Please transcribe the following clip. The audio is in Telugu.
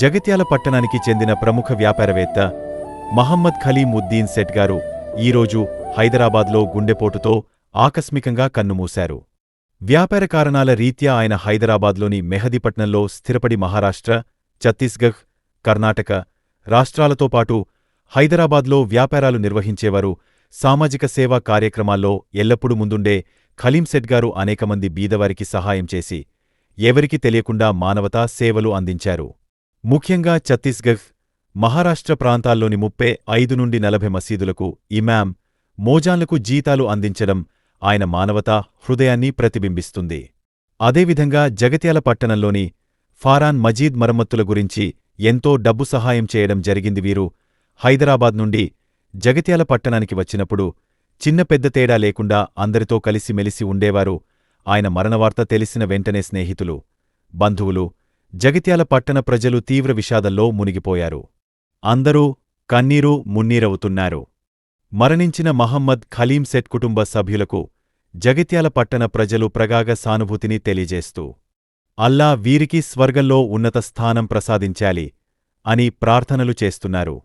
జగిత్యాల పట్టణానికి చెందిన ప్రముఖ వ్యాపారవేత్త మహమ్మద్ ఖలీముద్దీన్ సెట్ గారు ఈరోజు హైదరాబాద్లో గుండెపోటుతో ఆకస్మికంగా కన్నుమూశారు. వ్యాపార కారణాల రీత్యా ఆయన హైదరాబాద్లోని మెహదీపట్నంలో స్థిరపడి మహారాష్ట్ర ఛత్తీస్గఢ్ కర్ణాటక రాష్ట్రాలతో పాటు హైదరాబాద్లో వ్యాపారాలు నిర్వహించేవారు సామాజిక సేవా కార్యక్రమాల్లో ఎల్లప్పుడూ ముందుండే ఖలీం గారు అనేకమంది బీదవారికి సహాయం చేసి ఎవరికీ తెలియకుండా మానవతా సేవలు అందించారు. ముఖ్యంగా ఛత్తీస్గఢ్ మహారాష్ట్ర ప్రాంతాల్లోని ముప్పై ఐదు నుండి నలభై మసీదులకు ఇమామ్ మోజాన్లకు జీతాలు అందించడం ఆయన మానవతా హృదయాన్ని ప్రతిబింబిస్తుంది. అదేవిధంగా జగత్యాల పట్టణంలోని ఫారాన్ మజీద్ మరమ్మతుల గురించి ఎంతో డబ్బు సహాయం చేయడం జరిగింది వీరు. హైదరాబాద్ నుండి జగత్యాల పట్టణానికి వచ్చినప్పుడు చిన్న పెద్ద తేడా లేకుండా అందరితో కలిసిమెలిసి ఉండేవారు. ఆయన మరణవార్త తెలిసిన వెంటనే స్నేహితులు బంధువులు జగిత్యాల పట్టణ ప్రజలు తీవ్ర విషాదంలో మునిగిపోయారు. అందరూ కన్నీరు మున్నీరవుతున్నారు. మరణించిన మహమ్మద్ ఖలీం సెట్ కుటుంబ సభ్యులకు జగిత్యాల పట్టణ ప్రజలు ప్రగాగ సానుభూతిని తెలియజేస్తూ అల్లా వీరికి స్వర్గంలో ఉన్నత స్థానం ప్రసాదించాలి అని ప్రార్థనలు చేస్తున్నారు.